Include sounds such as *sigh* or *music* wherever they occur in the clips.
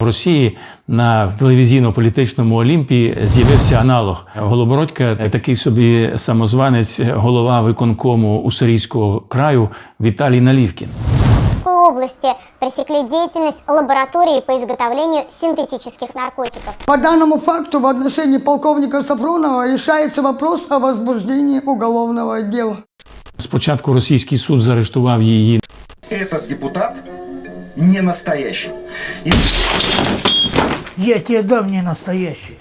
В Росії на телевізійно-політичному Олімпі з'явився аналог. Голобородька такий собі самозванець, голова виконкому Уссурійського краю Віталій Налівкін. Курской области пресекли деятельность лаборатории по изготовлению синтетических наркотиков. По данному факту в отношении полковника Сафронова решается вопрос о возбуждении уголовного дела. Спочатку російський суд заарештував її Этот депутат не настоящий. И Я тебе дам не настоящий.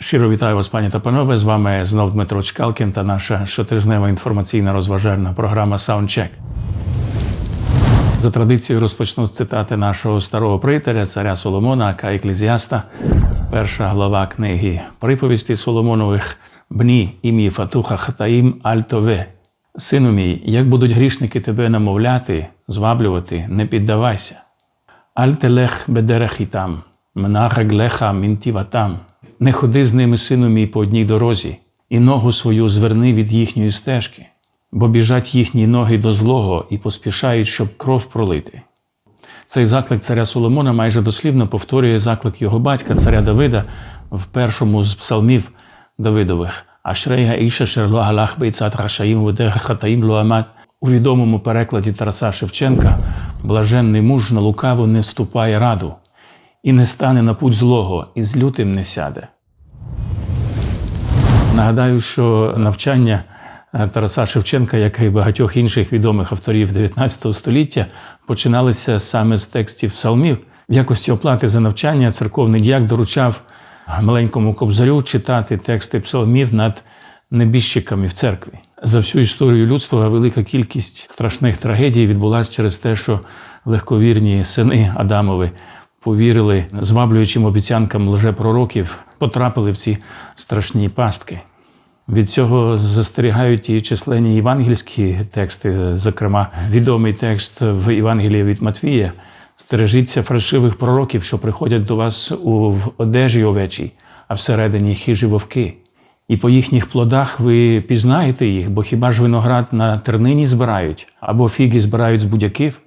Щиро вітаю вас, пані та панове. З вами знов Дмитро Чкалкін та наша щотижнева інформаційна розважальна програма Soundcheck. За традицією розпочну з цитати нашого старого приятеля, царя Соломона, Ака Еклезіаста, перша глава книги приповісті Соломонових Бні ім'ї Фатуха Хатаїм Альтове. Сину мій, як будуть грішники тебе намовляти, зваблювати, не піддавайся. Аль телех бедерехітам, менахаглеха мінтіватам. Не ходи з ними, сину мій, по одній дорозі, і ногу свою зверни від їхньої стежки, бо біжать їхні ноги до злого і поспішають, щоб кров пролити. Цей заклик царя Соломона майже дослівно повторює заклик його батька, царя Давида, в першому з псалмів Давидових. Ашрейга іша шерло галах бейцат рашаїм луамат. У відомому перекладі Тараса Шевченка блаженний муж на лукаву не вступає раду, і не стане на путь злого, і з лютим не сяде. Нагадаю, що навчання е, Тараса Шевченка, як і багатьох інших відомих авторів 19 століття, починалися саме з текстів псалмів. В якості оплати за навчання церковний діяк доручав маленькому кобзарю читати тексти псалмів над небіжчиками в церкві. За всю історію людства велика кількість страшних трагедій відбулася через те, що легковірні сини Адамови повірили зваблюючим обіцянкам лжепророків, потрапили в ці страшні пастки. Від цього застерігають і численні євангельські тексти, зокрема, відомий текст в Євангелії від Матвія. Стережіться фальшивих пророків, що приходять до вас у одежі овечій, а всередині хижі вовки. І по їхніх плодах ви пізнаєте їх, бо хіба ж виноград на тернині збирають, або фіги збирають з будяків?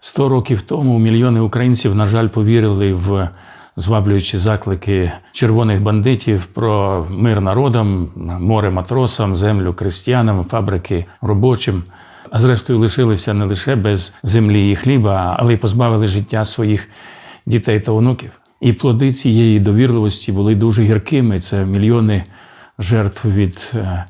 Сто років тому мільйони українців, на жаль, повірили в зваблюючі заклики червоних бандитів про мир народам, море матросам, землю крестьянам, фабрики робочим. А зрештою лишилися не лише без землі і хліба, але й позбавили життя своїх дітей та онуків. І плоди цієї довірливості були дуже гіркими. Це мільйони жертв від е,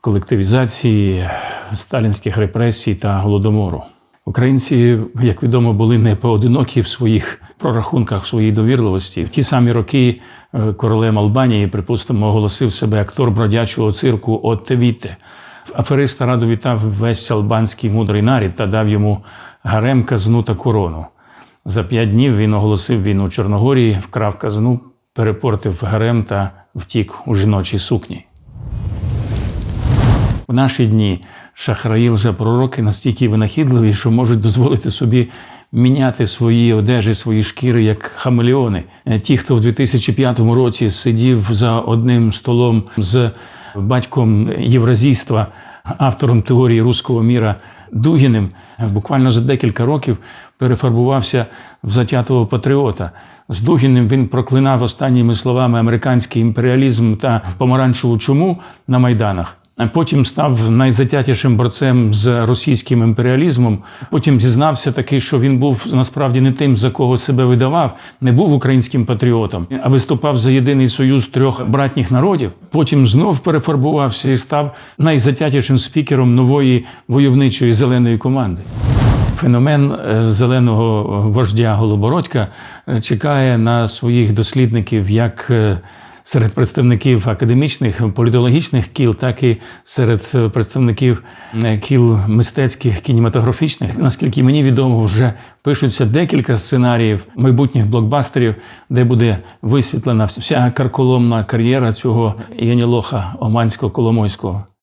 колективізації, сталінських репресій та голодомору. Українці, як відомо, були не поодинокі в своїх прорахунках, в своїй довірливості. В ті самі роки е, королем Албанії, припустимо, оголосив себе актор бродячого цирку Отте Вітте. Афериста радо вітав весь албанський мудрий нарід та дав йому гарем казну та корону. За п'ять днів він оголосив війну Чорногорії, вкрав казну, перепортив гарем та втік у жіночій сукні. В наші дні шахраї лжепророки настільки винахідливі, що можуть дозволити собі міняти свої одежі, свої шкіри як хамелеони. Е, Ті, хто в 2005 році сидів за одним столом з батьком євразійства, автором теорії руського міра Дугіним, буквально за декілька років перефарбувався в затятого патріота. З Дугіним він проклинав останніми словами американський імперіалізм та помаранчеву чуму на майданах. Потім став найзатятішим борцем з російським імперіалізмом. Потім зізнався таки, що він був насправді не тим, за кого себе видавав, не був українським патріотом, а виступав за єдиний союз трьох братніх народів. Потім знов перефарбувався і став найзатятішим спікером нової войовничої зеленої команди. Феномен е, зеленого вождя Голобородька е, чекає на своїх дослідників як е, серед представників академічних політологічних кіл, так і серед представників кіл мистецьких кінематографічних. Наскільки мені відомо, вже пишуться декілька сценаріїв майбутніх блокбастерів, де буде висвітлена вся карколомна кар'єра цього Янілоха Оманського Коломойського. А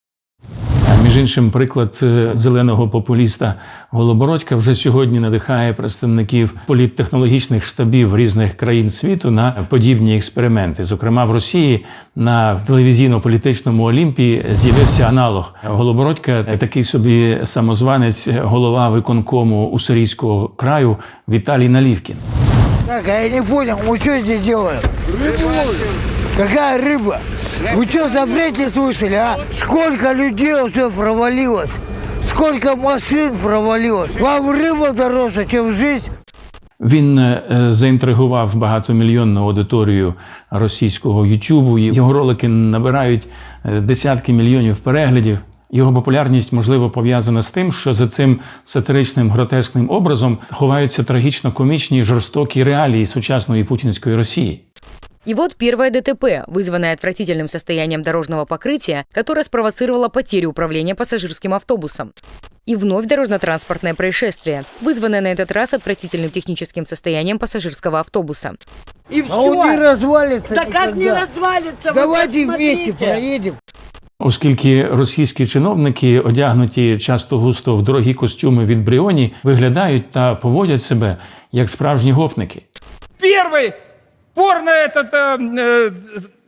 Між іншим, приклад е, зеленого популіста Голобородька вже сьогодні надихає представників політтехнологічних штабів різних країн світу на подібні експерименти. Зокрема, в Росії на телевізійно-політичному Олімпії з'явився аналог Голобородька, такий собі самозванець, голова виконкому Уссурійського краю Віталій Налівкін. Так, а я не понял, мы что здесь делаем? Рыбу Какая рыба? Вы что, запрет не слышали, а? Сколько людей уже провалилось? Сколько машин провалилось? Вам рыба дороже, чем жизнь? Він е, заінтригував багатомільйонну аудиторію російського Ютубу. Його ролики набирають е, десятки мільйонів переглядів. Його популярність можливо пов'язана з тим, що за цим сатиричним гротескним образом ховаються трагічно комічні жорстокі реалії сучасної путінської Росії. И вот первое ДТП, вызванное отвратительным состоянием дорожного покрытия, которое спровоцировало потерю управления пассажирским автобусом. И вновь дорожно-транспортное происшествие, вызванное на этот раз отвратительным техническим состоянием пассажирского автобуса. И А он не все. развалится Да как не никогда. развалится? вы Давайте посмотрите. вместе проедем. Оскільки російські чиновники, одягнуті часто густо в дорогі костюми від Бріоні, виглядають та поводять себе як справжні гопники. Первый порно этот э, э,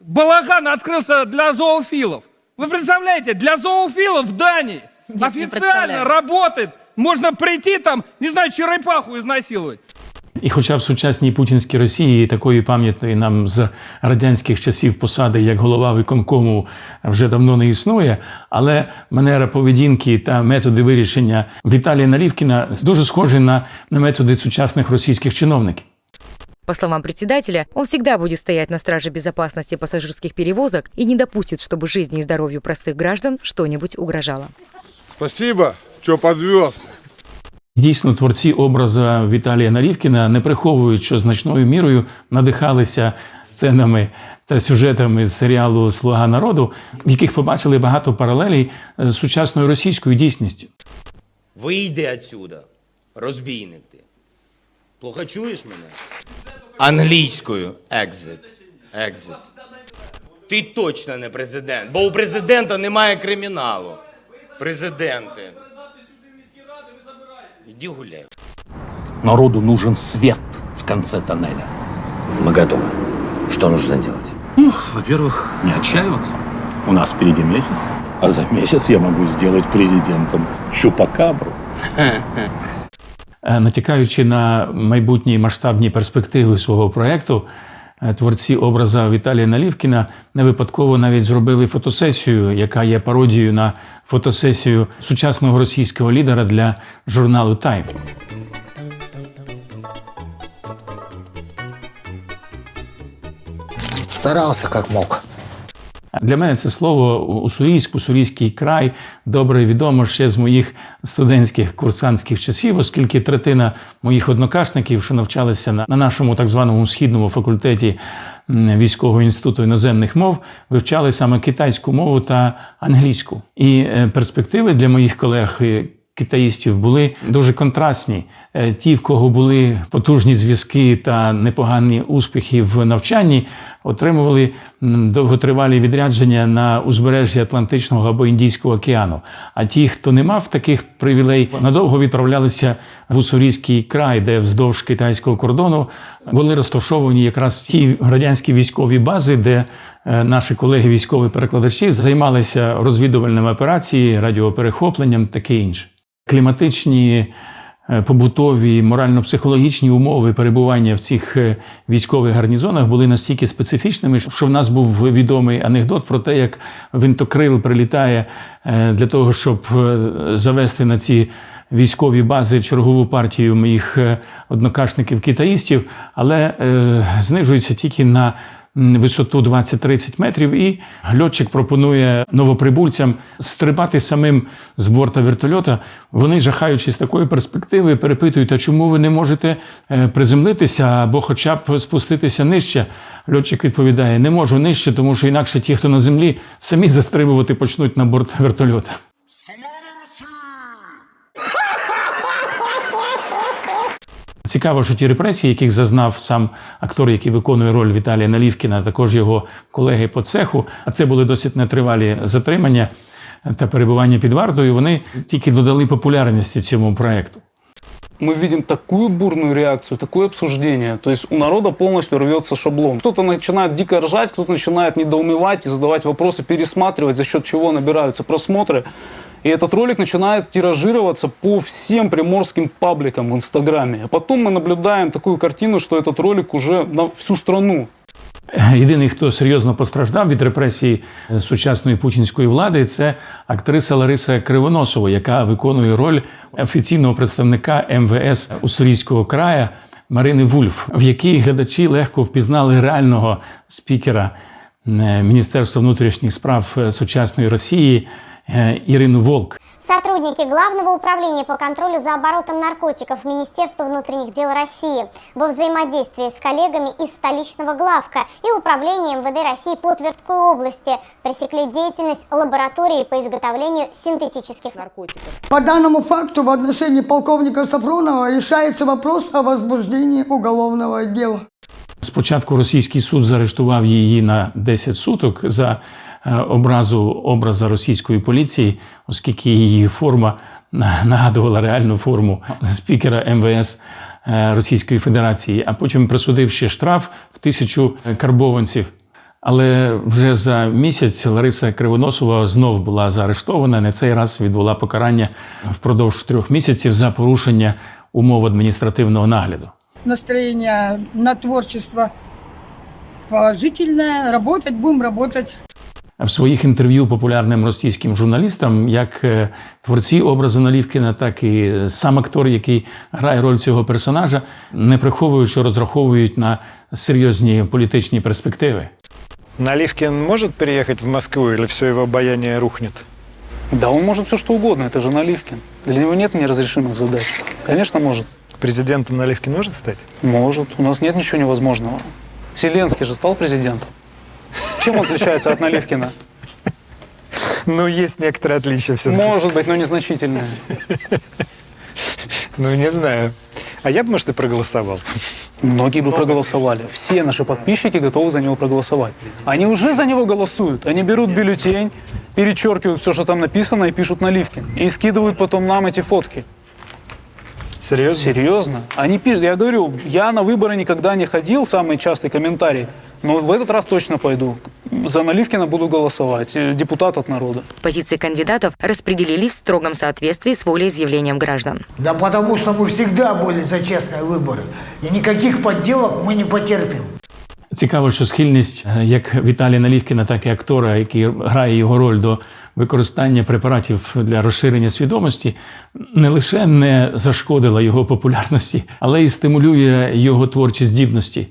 балаган открылся для зоофилов. Вы представляете, для зоофилов в Дании официально представляю. работает. Можно прийти там, не знаю, черепаху изнасиловать. І хоча в сучасній путінській Росії такої пам'ятної нам з радянських часів посади, як голова виконкому, вже давно не існує, але манера поведінки та методи вирішення Віталія Налівкіна дуже схожі на, на методи сучасних російських чиновників. По словам председателя, он всегда будет стоять на страже безопасности пассажирских перевозок и не допустит, чтобы жизни и здоровью простых граждан что-нибудь угрожало. Спасибо, что подвез. Дійсно, творці образа Віталія Налівкіна не приховують, що значною мірою надихалися сценами та сюжетами з серіалу Слуга народу, в яких побачили багато паралелей з сучасною російською дійсністю. Вийди отсюда, розбійник ти. Плохо чуєш мене? Англійською exit. Exit. Ти точно не президент, бо у президента немає криміналу. Президенти. Іди гуляй. Народу нужен свет в конце тоннеля. Ми готові. Що нужно делать? Ну, во-первых, не отчаиваться. У нас впереди месяц. А за месяц я могу сделать президентом Чупакабру. *laughs* Е, Натякаючи на майбутні масштабні перспективи свого проєкту, е, творці образа Віталія Налівкіна не випадково навіть зробили фотосесію, яка є пародією на фотосесію сучасного російського лідера для журналу Тайм. Старался как мог. Для мене це слово Уссурійськ, Уссурійський край добре відомо ще з моїх студентських курсантських часів, оскільки третина моїх однокашників, що навчалися на, на нашому так званому східному факультеті військового інституту іноземних мов, вивчали саме китайську мову та англійську. І е, перспективи для моїх колег. е, Китаїстів були дуже контрастні. Е, Ті, в кого були потужні зв'язки та непогані успіхи в навчанні, отримували довготривалі відрядження на узбережжі Атлантичного або Індійського океану. А ті, хто не мав таких привілей, надовго відправлялися в Уссурійський край, де вздовж китайського кордону були розташовані якраз ті радянські військові бази, де е, наші колеги військові перекладачі займалися розвідувальними операціями, радіоперехопленням, таке інше. Кліматичні побутові, морально-психологічні умови перебування в цих е, військових гарнізонах були настільки специфічними, що в нас був відомий анекдот про те, як винтокрил прилітає е, для того, щоб е, завести на ці військові бази чергову партію моїх е, однокашників китаїстів, але е, знижується тільки на висоту 20-30 метрів, і льотчик пропонує новоприбульцям стрибати самим з борта вертольота. Вони, жахаючись з такої перспективи, перепитують, а чому ви не можете е, приземлитися або хоча б спуститися нижче. Льотчик відповідає: не можу нижче, тому що інакше ті, хто на землі, самі застрибувати почнуть на борт вертольота. Цікаво, що ті репресії, яких зазнав сам актор, який виконує роль Віталія Налівкіна, а також його колеги по цеху, а це були досить нетривалі затримання, та перебування під вартою, вони тільки додали популярності цьому проекту. мы видим такую бурную реакцию, такое обсуждение. То есть у народа полностью рвется шаблон. Кто-то начинает дико ржать, кто-то начинает недоумевать и задавать вопросы, пересматривать, за счет чего набираются просмотры. И этот ролик начинает тиражироваться по всем приморским пабликам в Инстаграме. А потом мы наблюдаем такую картину, что этот ролик уже на всю страну. Єдиний, хто серйозно постраждав від репресій е, сучасної путінської влади, це актриса Лариса Кривоносова, яка виконує роль офіційного представника МВС Уссурійського краю Марини Вульф, в якій глядачі легко впізнали реального спікера е, Міністерства внутрішніх справ е, сучасної Росії е, Ірину Волк. Сотрудники Главного управления по контролю за оборотом наркотиков Министерства внутренних дел России во взаимодействии с коллегами из столичного главка и Управления МВД России по Тверской области пресекли деятельность лаборатории по изготовлению синтетических наркотиков. По данному факту в отношении полковника Сафронова решается вопрос о возбуждении уголовного дела. Спочатку російський суд заарештував її на 10 суток за е, образу образа російської поліції, оскільки її форма нагадувала реальну форму спікера МВС е, Російської Федерації, а потім присудив ще штраф в тисячу карбованців. Але вже за місяць Лариса Кривоносова знов була заарештована. На цей раз відбула покарання впродовж трьох місяців за порушення умов адміністративного нагляду. Настроение на творчество положительное. Работать будем работать. В своїх інтерв'ю популярним російським журналістам, як е, творці образу Налівкіна, так і сам актор, який грає роль цього персонажа, не приховують, що розраховують на серйозні політичні перспективи. Наливкин может переехать в Москву или все его обаяние рухнет? Да, он может все что угодно, это же Наливкин. Для него нет неразрешимых задач. Конечно, может. Президентом Наливкин может стать? Может. У нас нет ничего невозможного. Зеленский же стал президентом. Чем он отличается от Наливкина? Ну, есть некоторые отличия все-таки. Может быть, но незначительные. Ну, не знаю. А я бы, может, и проголосовал. Многие бы проголосовали. Все наши подписчики готовы за него проголосовать. Они уже за него голосуют. Они берут бюллетень, перечеркивают все, что там написано, и пишут Наливкин. И скидывают потом нам эти фотки. Серьезно? Серьезно? Они я говорю, я на выборы никогда не ходил, самый частый комментарий, но в этот раз точно пойду. За Наливкина буду голосовать, э, депутат от народа. Позиции кандидатов распределились в строгом соответствии с волеизъявлением граждан. Да потому что мы всегда были за честные выборы. И никаких подделок мы не потерпим. Цікаво, що схильність е, як Віталія Налівкіна, так і актора, який грає його роль до використання препаратів для розширення свідомості, не лише не зашкодила його популярності, але й стимулює його творчі здібності.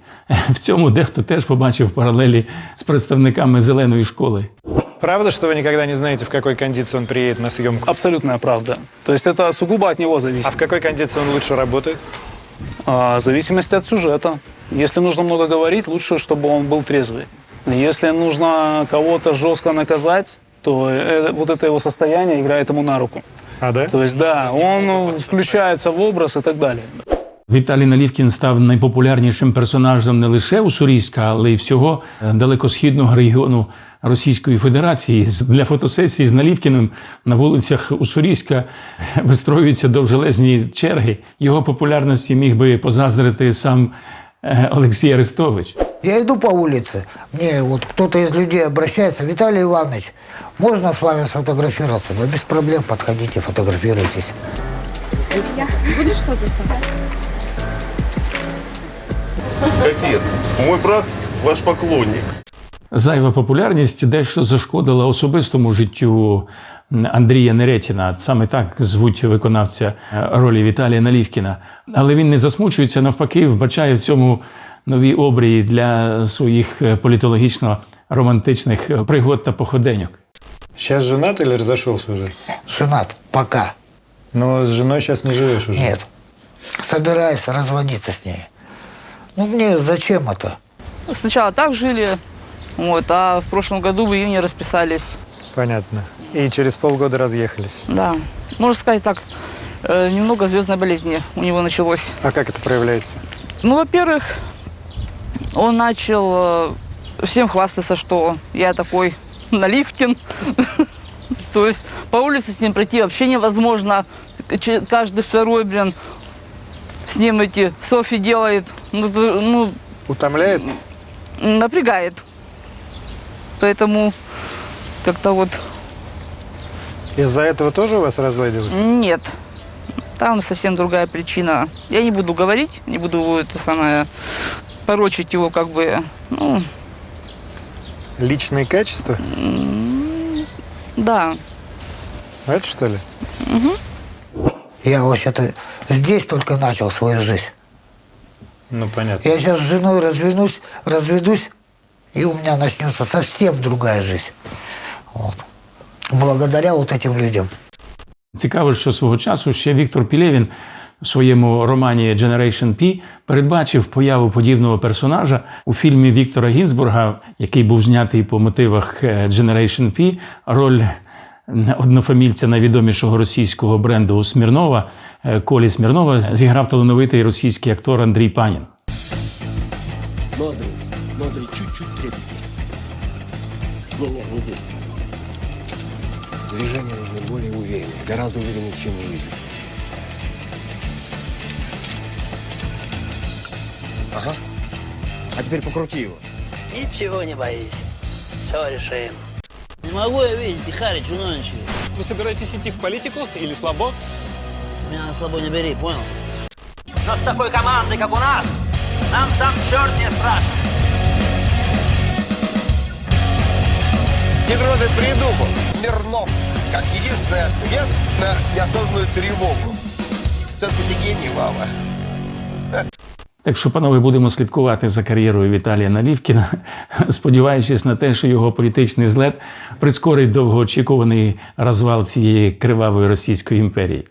В цьому дехто теж побачив паралелі з представниками зеленої школи. Правда, что вы никогда не знаете, в какой кондиции он приедет на съемку? Абсолютная правда. То есть это сугубо от него А зависит. в какой кондиции он лучше работает? А, в зависимости от сюжета. Если нужно много говорить, лучше, чтобы он был трезвый. Если нужно кого-то жестко наказать, то э, вот это его состояние играет ему на руку. А, да? То есть, да, он э, включается в образ и так далее. Віталій Налівкін став найпопулярнішим персонажем не лише Уссурійська, але й всього е, далекосхідного регіону Російської Федерації. З- Для фотосесії з Налівкіним на вулицях Уссурійська вистроюються довжелезні черги. Його популярності міг би позаздрити сам е, Олексій Арестович. Я иду по улице, мне вот кто-то из людей обращается, Виталий Иванович, можно с вами сфотографироваться? Да без проблем, подходите, фотографируйтесь. Капец. Мой брат ваш поклонник. Зайва популярність дещо зашкодила особистому життю Андрія Неретіна. Саме так звуть виконавця ролі Віталія Налівкіна. Але він не засмучується, навпаки, вбачає в цьому нові обрії для своїх е, політологічно-романтичних е, пригод та походеньок. Сейчас женат или разошелся уже? Женат, пока. Но с женой сейчас не живешь уже. Нет. Собираюсь разводиться с ней. Ну мне зачем это? Сначала так жили, вот, а в прошлом году в июне расписались. Понятно. И через полгода разъехались. Да, можно сказать так, э, немного звездной болезни у него началось. А как это проявляется? Ну, во-первых, он начал э, всем хвастаться, что я такой *laughs* Наливкин. *laughs* То есть по улице с ним пройти вообще невозможно. Каждый второй, блин, с ним эти селфи делает. Ну, ну, Утомляет? напрягает. Поэтому как-то вот Из-за этого тоже у вас разладилось? нет. Там совсем другая причина. Я не буду говорить, не буду это самое порочить его как бы. Ну, Личные качества? да. Это что ли? Я вообще-то здесь только начал свою жизнь. Ну, понятно. Я сейчас с женой разведусь, разведусь, и у меня начнется совсем другая жизнь. Вот. Благодаря вот этим людям. Цікаво, що свого часу ще Віктор Пілєвін в своєму романі Generation P передбачив появу подібного персонажа у фільмі Віктора Гінзбурга, який був знятий по мотивах е, Generation P. Роль однофамільця найвідомішого російського бренду Смірнова е, Колі Смірнова зіграв талановитий російський актор Андрій Панін. Ноздри, ноздри чуть-чуть трепетнее. Не, не, не здесь. Движения нужны более уверенные, гораздо увереннее, чем в жизни. Ага. А теперь покрути его. Ничего не боись. Все решим. Не могу я видеть, Пихарич, чиновнички. Вы собираетесь идти в политику или слабо? Меня на слабо не бери, понял? Но с такой командой, как у нас, нам сам черт не страшен. Недроды придумал. Смирнов, как единственный ответ на неосознанную тревогу. Все-таки ты гений, Вова. Так що, панове, будемо слідкувати за кар'єрою Віталія Налівкіна, *laughs* сподіваючись на те, що його політичний злет прискорить довгоочікуваний розвал цієї кривавої Російської імперії.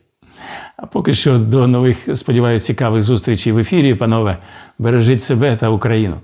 А поки що до нових, сподіваюся, цікавих зустрічей в ефірі, панове, бережіть себе та Україну.